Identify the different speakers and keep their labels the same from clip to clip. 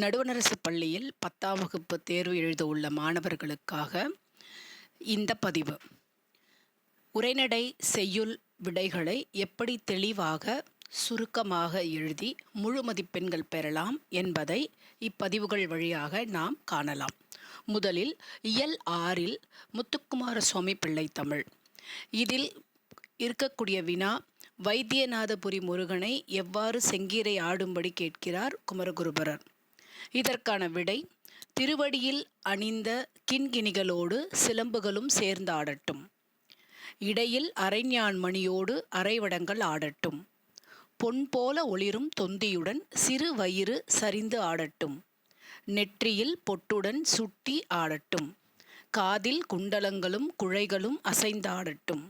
Speaker 1: நடுவணரசு பள்ளியில் பத்தாம் வகுப்பு தேர்வு எழுத உள்ள மாணவர்களுக்காக இந்த பதிவு. உரைநடை செய்யுள் விடைகளை எப்படி தெளிவாக சுருக்கமாக எழுதி முழு மதிப்பெண்கள் பெறலாம் என்பதை இப்பதிவுகள் வழியாக நாம் காணலாம். முதலில் இயல் ஆறில் முத்துக்குமார சுவாமி பிள்ளை தமிழ். இதில் இருக்கக்கூடிய வினா வைத்தியநாதபுரி முருகனை எவ்வாறு செங்கீரை ஆடும்படி கேட்கிறார் குமரகுருபரர். இதற்கான விடை திருவடியில் அணிந்த கிண்கிணிகளோடு சிலம்புகளும் சேர்ந்தாடட்டும் இடையில் அரைஞான் மணியோடு அரைவடங்கள் ஆடட்டும். பொன் போல ஒளிரும் தொந்தியுடன் சிறு வயிறு சரிந்து ஆடட்டும். நெற்றியில் பொட்டுடன் சுட்டி ஆடட்டும். காதில் குண்டலங்களும் குழைகளும் அசைந்தாடட்டும்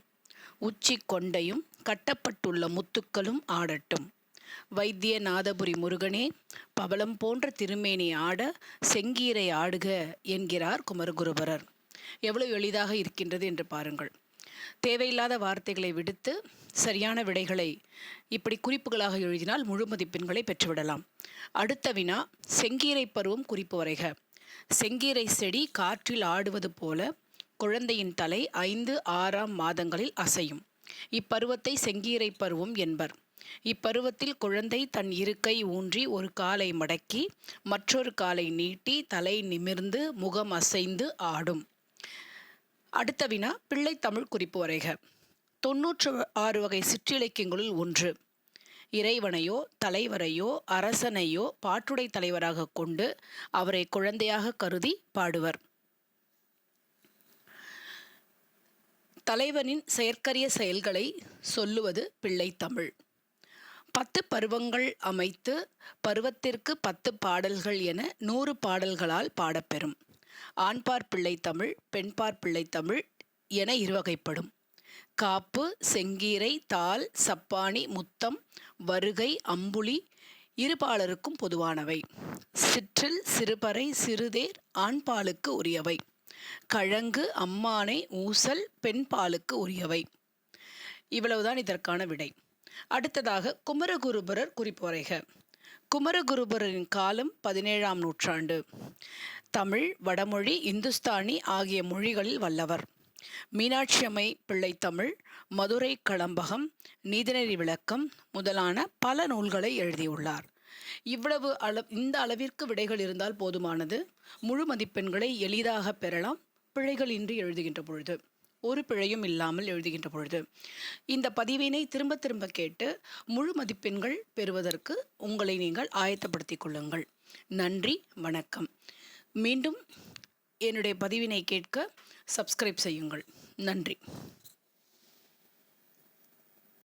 Speaker 1: உச்சி கொண்டையும் கட்டப்பட்டுள்ள முத்துக்களும் ஆடட்டும். வைத்திய நாதபுரி முருகனே பவளம் போன்ற திருமேனி ஆட செங்கீரை ஆடுக என்கிறார் குமரகுருபரர். எவ்வளவு எளிதாக இருக்கின்றது என்று பாருங்கள். தேவையில்லாத வார்த்தைகளை விடுத்து சரியான விடைகளை இப்படி குறிப்புகளாக எழுதினால் முழு மதிப்பெண்களை பெற்றுவிடலாம். அடுத்த வினா செங்கீரை பருவம் குறிப்பு வரைக. செங்கீரை செடி காற்றில் ஆடுவது போல குழந்தையின் தலை ஐந்து ஆறாம் மாதங்களில் அசையும். இப்பருவத்தை செங்கீரை பருவம் என்பர். இப்பருவத்தில் குழந்தை தன் இருக்கை ஊன்றி ஒரு காலை மடக்கி மற்றொரு காலை நீட்டி தலை நிமிர்ந்து முகம் அசைந்து ஆடும். அடுத்த வினா பிள்ளை தமிழ் குறிப்பு வரைக. தொன்னூற்று ஆறு வகை சிற்றிலக்கியங்களுள் ஒன்று. இறைவனையோ தலைவரையோ அரசனையோ பாட்டுடை தலைவராக கொண்டு அவரை குழந்தையாக கருதி பாடுவர். தலைவனின் செயற்கரிய செயல்களை சொல்லுவது பிள்ளை தமிழ். பத்து பருவங்கள் அமைத்து பருவத்திற்கு பத்து பாடல்கள் என நூறு பாடல்களால் பாடப்பெறும். ஆண்பார் பிள்ளை தமிழ் பெண்பார் பிள்ளை தமிழ் என இருவகைப்படும். காப்பு செங்கீரை தால் சப்பானி முத்தம் வருகை அம்புலி இருபாலருக்கும் பொதுவானவை. சிற்றில் சிறுபறை சிறுதேர் ஆண்பாலுக்கு உரியவை. கழங்கு அம்மானை ஊசல் பெண்பாலுக்கு உரியவை. இவ்வளவுதான் இதற்கான விடை. அடுத்ததாக குமரகுருபரர் குறிப்புரைக குமரகுருபரரின் காலம் பதினேழாம் நூற்றாண்டு. தமிழ் வடமொழி இந்துஸ்தானி ஆகிய மொழிகளில் வல்லவர். மீனாட்சியம்மை பிள்ளைத்தமிழ் பிள்ளை தமிழ் மதுரை களம்பகம் நீதிநெறி விளக்கம் முதலான பல நூல்களை எழுதியுள்ளார். இவ்வளவு அள இந்த அளவிற்கு விடைகள் இருந்தால் போதுமானது. முழு மதிப்பெண்களை எளிதாக பெறலாம். பிழைகள் இன்றி எழுதுகின்ற பொழுது. ஒரு பிழையும் இல்லாமல் எழுதுகின்ற பொழுது. இந்த பதிவினை திரும்ப திரும்ப கேட்டு முழு மதிப்பெண்கள் பெறுவதற்கு உங்களை நீங்கள் ஆயத்தப்படுத்திக் கொள்ளுங்கள். நன்றி வணக்கம். மீண்டும் என்னுடைய பதிவினை கேட்க சப்ஸ்கிரைப் செய்யுங்கள். நன்றி.